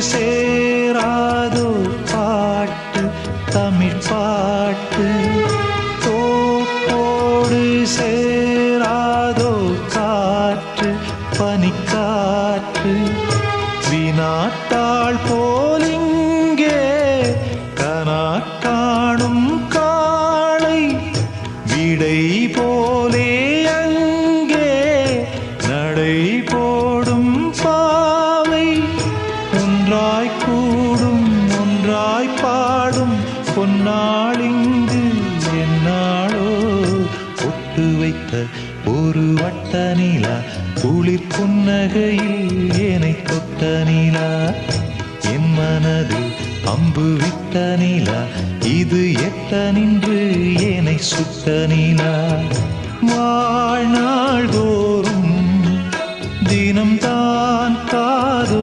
சேராதோ பாட்டு தமிழ் பாட்டு. தோப்போடு சேராதோ காற்று பனிக்காற்று. வினாட்டாள் போலிங்கே கனா காணும் காளை விடை போலே அங்கே நடை போடும் பா ஒன்றாய் பாடும் பொன்னாளிங்கு என்னாளோ ஒட்டு வைத்த ஒரு வட்ட நிலா குளிர் புன்னகையில் ஏனை தொட்ட நிலா. என் மனதில் அம்பு விட்ட நிலா இது எட்ட நின்று ஏனை சுட்ட நிலா. வாழ்நாள் தோறும் தினம்தான் காது